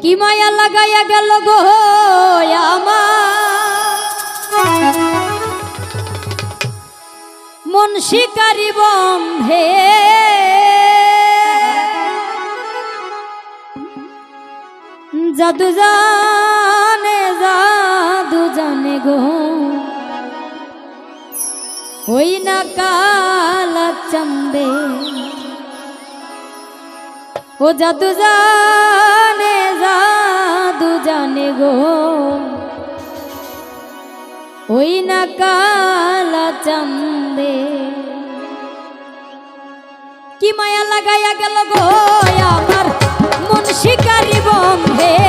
কি মায়া লাগাইয়া গেল গো মন শিকারি বন্ধে। জাদু জানে জাদু জানে গো। ওই না কাল চন্দে ও জাদু জানে গো। ওই না কালা চান্দে কি মায়া লাগাইয়া গেল গো আমার মন শিকারি বন্ধে।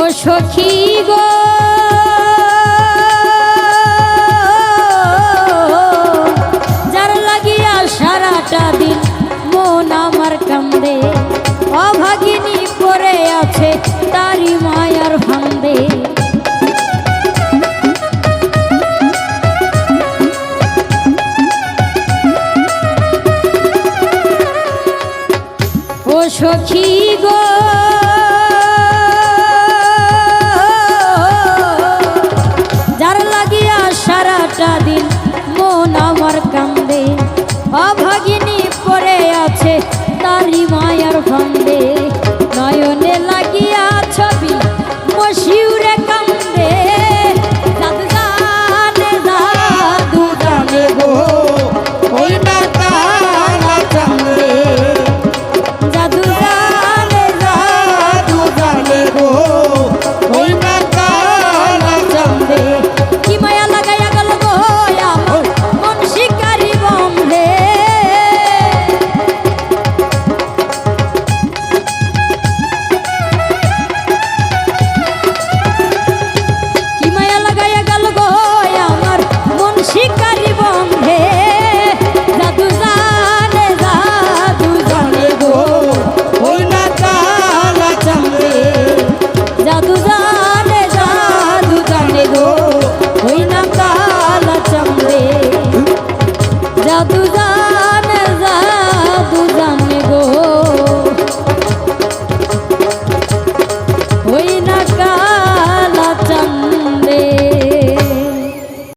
ও সখী গো। যার লাগিয়া সারাটা দিন মন আমার কান্দে, অভাগিনী পরে আছে তারি মায়ার ভান্দে ও সখী from I'll do that.